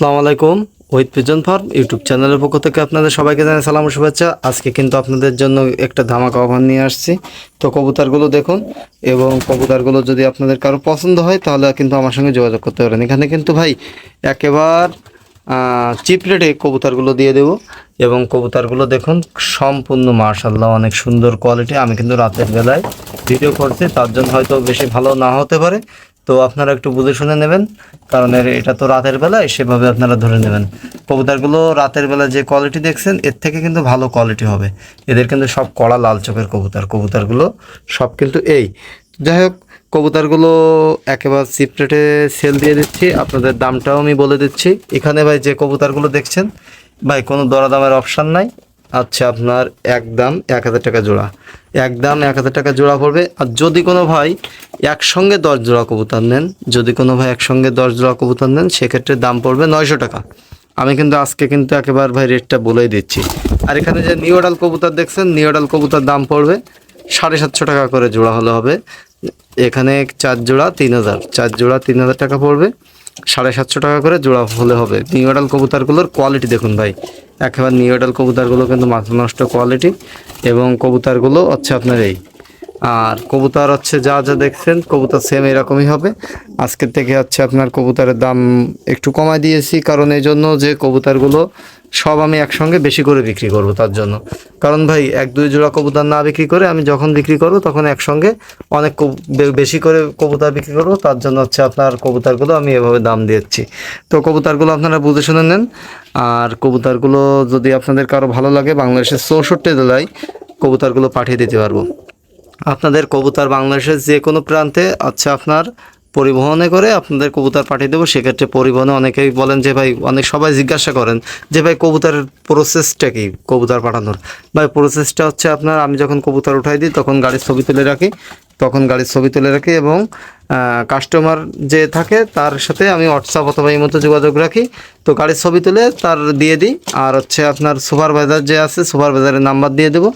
আসসালামু আলাইকুম ওইদ pigeon farm YouTube চ্যানেলের পক্ষ থেকে আপনাদের সবাইকে জানাই সালাম শুভেচ্ছা। আজকে কিন্তু আপনাদের জন্য একটা ধামাকা অফার নিয়ে আসছি। তো কবুতরগুলো দেখুন এবং কবুতরগুলো যদি আপনাদের কারও পছন্দ হয়, তাহলে কিন্তু আমার সঙ্গে যোগাযোগ করতে পারেন। এখানে কিন্তু ভাই একেবার চিপ রেটে কবুতরগুলো দিয়ে দেবো এবং কবুতরগুলো দেখুন সম্পূর্ণ মার্শাল্লাহ অনেক সুন্দর কোয়ালিটি আমি কিন্তু রাতের বেলায় ভিডিও করছি, তার জন্য হয়তো বেশি ভালো না হতে পারে। তো আপনারা একটু বুঝে শুনে নেবেন, কারণ এটা তো রাতের বেলায় সেভাবে আপনারা ধরে নেবেন। কবুতরগুলো রাতের বেলা যে কোয়ালিটি দেখছেন, এর থেকে কিন্তু ভালো কোয়ালিটি হবে। এদের কিন্তু সব কড়া লাল চোখের কবুতর। কবুতরগুলো সব কিন্তু এই। যাই হোক, কবুতরগুলো একেবারে চিপ রেটে সেল দিয়ে দিচ্ছি। আপনাদের দামটাও আমি বলে দিচ্ছি। এখানে ভাই যে কবুতরগুলো দেখছেন, ভাই কোনো দরাদামের অপশান নাই। আচ্ছা আপনার এক দাম এক হাজার টাকা জোড়া। এক দাম এক হাজার টাকা জোড়া পড়বে। আর যদি কোনো ভাই একসঙ্গে দশ জোড়া কবুতর নেন, যদি কোনো ভাই একসঙ্গে দশ জোড়া কবুতর নেন, সেক্ষেত্রে দাম পড়বে নয়শো টাকা। আমি কিন্তু আজকে কিন্তু একেবারে ভাই রেটটা বলেই দিচ্ছি। আর এখানে যে নিওডাল কবুতর দেখছেন নিওডাল কবুতর দাম পড়বে সাড়ে সাতশো টাকা করে জোড়া হলে হবে। এখানে চার জোড়া তিন হাজার, চার জোড়া তিন হাজার টাকা পড়বে। সাড়ে সাতশো টাকা করে জোড়া হলে হবে। নিউডাল কবুতারগুলোর কোয়ালিটি দেখুন ভাই। একেবারে নিউডাল কবুতারগুলো কিন্তু মাথা নষ্ট কোয়ালিটি এবং কবুতারগুলো হচ্ছে আপনার এই আর কবুতর হচ্ছে যা যা দেখছেন, কবুতর সেম এরকমই হবে। আজকের থেকে হচ্ছে আপনার কবুতরের দাম একটু কমায় দিয়েছি, কারণ এই জন্য যে কবুতরগুলো সব আমি একসঙ্গে বেশি করে বিক্রি করব তার জন্য। কারণ ভাই, এক দুই জোড়া কবুতর না বিক্রি করে আমি যখন বিক্রি করব, তখন একসঙ্গে অনেক বেশি করে কবুতর বিক্রি করব, তার জন্য হচ্ছে আপনার কবুতরগুলো আমি এভাবে দাম দিচ্ছি। তো কবুতরগুলো আপনারা বুঝে শুনে নেন। আর কবুতরগুলো যদি আপনাদের কারও ভালো লাগে, বাংলাদেশের চৌষট্টি জেলায় কবুতরগুলো পাঠিয়ে দিতে পারব। আপনাদের কবুতর বাংলাদেশের যে কোনো প্রান্তে আচ্ছা আপনার পরিবহনে করে আপনাদের কবুতর পাঠিয়ে দেবো। সেক্ষেত্রে পরিবহনে অনেকেই বলেন যে, ভাই, অনেক সবাই জিজ্ঞাসা করেন যে, ভাই, কবুতরের প্রসেসটা কি? কবুতর পাঠানোর। ভাই প্রসেসটা হচ্ছে আপনার, আমি যখন কবুতর উঠাই দিই, তখন গাড়ির ছবি তুলে রাখি। তখন গাড়ির ছবি তুলে রাখি এবং কাস্টমার যে থাকে তার সাথে আমি হোয়াটসঅ্যাপ অথবা এই মতো যোগাযোগ রাখি। তো গাড়ির ছবি তুলে তার দিয়ে দিই। আর হচ্ছে আপনার সুপারভাইজার যে আছে সুপারভাইজারের নাম্বার দিয়ে দেবো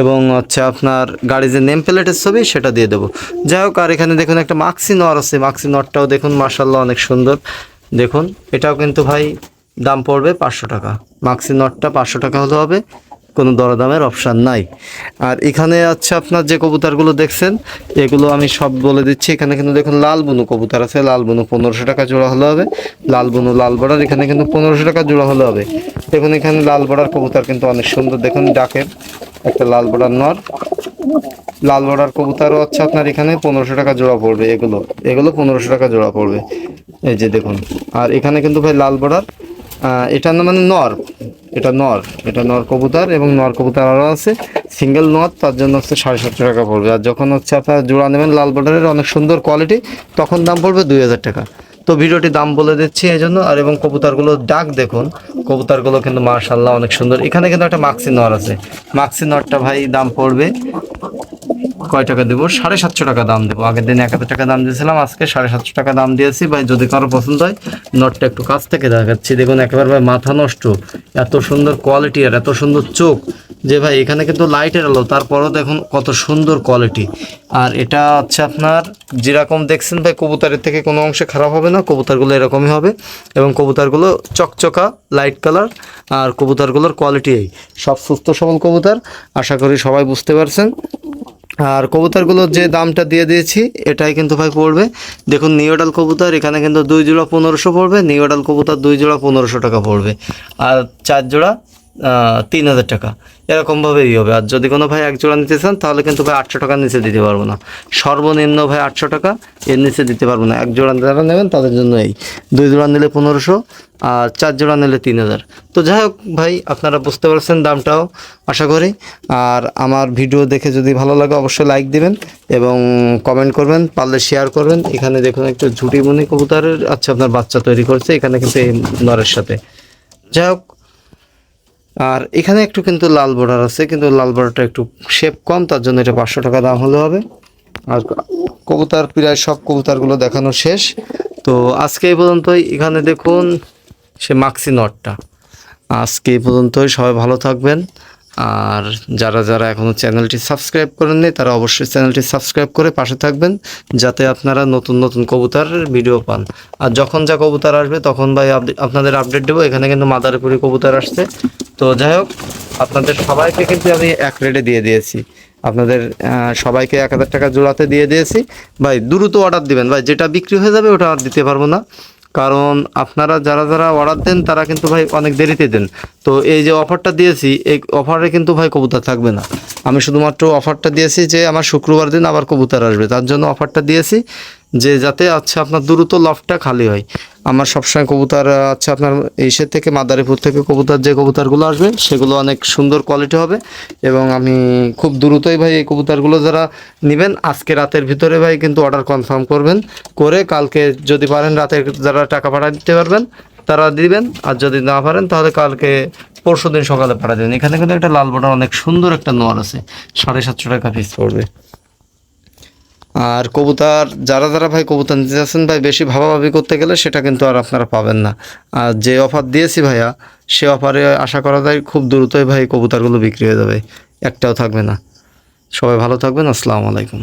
এবং হচ্ছে আপনার গাড়ির যে নেম প্লেটের ছবি সেটা দিয়ে দেবো। যাই হোক, আর এখানে দেখুন একটা মাক্সি নর আছে। মাক্সি নরটাও দেখুন মার্শাল্লাহ অনেক সুন্দর। দেখুন, এটাও কিন্তু ভাই দাম পড়বে পাঁচশো টাকা। মাক্সি নটটা পাঁচশো টাকা হলে হবে। কোনো দরদামের অপশান নাই। আর এখানে আছে আপনার যে কবুতরগুলো দেখছেন, এগুলো আমি সব বলে দিচ্ছি। এখানে কিন্তু দেখুন লাল বুনু কবুতর আছে। লাল বুনু পনেরোশো টাকা জোড়া হলে হবে। লাল বুনু লাল বর্ডার, এখানে কিন্তু পনেরোশো টাকা জোড়া হলে হবে। দেখুন এখানে লাল বর্ডার কবুতর কিন্তু অনেক সুন্দর। দেখুন ডাকের একটা লাল বর্ডার নর। লাল বর্ডার কবুতরও হচ্ছে আপনার এখানে, পনেরোশো টাকা জোড়া পড়বে এগুলো। এগুলো পনেরোশো টাকা জোড়া পড়বে। এই যে দেখুন। আর এখানে কিন্তু ভাই লাল বর্ডার এটা না মানে নর। এটা নর এটা নর কবুতর এবং নর কবুতর আরও আছে। সিঙ্গেল নর, তার জন্য হচ্ছে সাড়ে সাতশো টাকা পড়বে। আর যখন হচ্ছে আপনার জোড়া নেবেন লাল বর্ডারের অনেক সুন্দর কোয়ালিটি তখন দাম পড়বে দুই হাজার টাকা। তো ভিডিওটি দাম বলে দিচ্ছি এই জন্য। আর এবং কবুতরগুলো ডাক দেখুন, কবুতরগুলো কিন্তু মার্শাল্লাহ অনেক সুন্দর। এখানে কিন্তু একটা মাক্সি নর আছে। মাক্সি নরটা ভাই দাম পড়বে কয় টাকা দেবো? সাড়ে সাতশো টাকা দাম দেবো। আগের দিন এক হাজার টাকা দাম দিয়েছিলাম, আজকে সাড়ে সাতশো টাকা দাম দিয়েছি। ভাই, যদি কারও পছন্দ হয়, নটটা একটু কাছ থেকে দেখাচ্ছি। দেখুন, একেবারে ভাই, মাথা নষ্ট। এত সুন্দর কোয়ালিটি আর এত সুন্দর চোখ। যে ভাই, এখানে কিন্তু লাইটের আলো, তারপরও দেখুন কত সুন্দর কোয়ালিটি আর এটা হচ্ছে আপনার, যেরকম দেখছেন ভাই, কবুতরের থেকে কোনো অংশে খারাপ হবে না, কবুতরগুলো এরকমই হবে। এবং কবুতরগুলো চকচকা লাইট কালার আর কবুতরগুলোর কোয়ালিটি এই। সব সুস্থ সবল কবুতর, আশা করি সবাই বুঝতে পারছেন। আর কবুতরগুলোর যে দামটা দিয়ে দিয়েছি এটাই কিন্তু ভাই পড়বে। দেখুন নিওডাল কবুতর এখানে কিন্তু দুই জোড়া পনেরোশো পড়বে নিওডাল কবুতর দুই জোড়া পনেরোশো টাকা পড়বে। আর চার জোড়া তিন হাজার টাকা। এরকমভাবেই হবে। আর যদি কোনো ভাই এক জোড়া নিতে চান, তাহলে কিন্তু ভাই আটশো টাকার নিচে দিতে পারব না। সর্বনিম্ন ভাই আটশো টাকা, এর নিচে দিতে পারব না। এক জোড়া যারা নেবেন, তাদের জন্য এই। দুই জোড়া নিলে পনেরোশো, আর চার জোড়া নিলে তিন হাজার। তো যাই হোক ভাই, আপনারা বুঝতে পারছেন দামটাও, আশা করি। আর আমার ভিডিও দেখে যদি ভালো লাগে, অবশ্যই লাইক দিবেন এবং কমেন্ট করবেন, পারলে শেয়ার করবেন। এখানে দেখুন একটু ঝুটি বুনি কবুতরের আচ্ছা আপনার বাচ্চা তৈরি করছে, এখানে কিন্তু এই নরের সাথে। যাই হোক আর এখানে একটু কিন্তু লাল বর্ডার আছে, কিন্তু লাল বর্ডারটা একটু শেপ কম, তার জন্য এটা পাঁচশো টাকা দাম হলে হবে। আর কবুতার, প্রায় সব কবুতারগুলো দেখানো শেষ। তো আজকে এই পর্যন্তই। এখানে দেখুন, সে মাক্সি নটটা। আজকে এই পর্যন্তই। সবাই ভালো থাকবেন। আর যারা যারা এখনও চ্যানেলটি সাবস্ক্রাইব করেননি, তারা অবশ্যই চ্যানেলটি সাবস্ক্রাইব করে পাশে থাকবেন, যাতে আপনারা নতুন নতুন কবুতার ভিডিও পান। আর যখন যা কবুতার আসবে, তখন ভাই আপনাদের আপডেট দেবো। এখানে কিন্তু মাদারপুরি কবুতার আসছে। তো যাই হোক, আপনাদের সবাইকে কিন্তু আমি এক রেটে দিয়ে দিয়েছি। আপনাদের সবাইকে এক হাজার টাকা জোড়াতে দিয়ে দিয়েছি। ভাই, দ্রুত অর্ডার দিবেন। ভাই, যেটা বিক্রি হয়ে যাবে ওটা আর দিতে পারব না। কারণ আপনারা যারা যারা অর্ডার দেন, তারা কিন্তু ভাই অনেক দেরিতে দেন। তো এই যে অফারটা দিয়েছি, এই অফারে কিন্তু ভাই কবুতর থাকবে না। আমি শুধুমাত্র অফারটা দিয়েছি যে, আমার শুক্রবার দিন আবার কবুতর আসবে। তার জন্য অফারটা দিয়েছি। যে যাতে আচ্ছা আপনার দ্রুত লফটা খালি হয়। আমার সবসময় কবুতর আচ্ছা আপনার ইসের থেকে মাদারীপুর থেকে কবুতর, যে কবুতরগুলো আসবে, সেগুলো অনেক সুন্দর কোয়ালিটি হবে এবং আমি খুব দ্রুতই ভাই এই কবুতরগুলো যারা নেবেন, আজকে রাতের ভিতরে ভাই কিন্তু অর্ডার কনফার্ম করবেন, করে কালকে যদি পারেন, রাতে যারা টাকা পাঠিয়ে দিতে পারবেন, তারা দিবেন, আর যদি না পারেন, তাহলে কালকে পরশু দিন সকালে পাঠিয়ে দেবেন। এখানে কিন্তু একটা লাল বটার অনেক সুন্দর একটা নোয়ার আছে, সাড়ে সাতশো টাকা পিস পড়বে। আর কবুতার, যারা যারা ভাই কবুতর নিতে চাচ্ছেন ভাই, বেশি ভাবাভাবি করতে গেলে সেটা কিন্তু আর আপনারা পাবেন না। আর যে অফার দিয়েছি ভাইয়া, সে অফারে আশা করা যায় খুব দ্রুতই ভাই কবুতারগুলো বিক্রি হয়ে যাবে। একটাও থাকবে না। সবাই ভালো থাকবেন, আসসালামু আলাইকুম।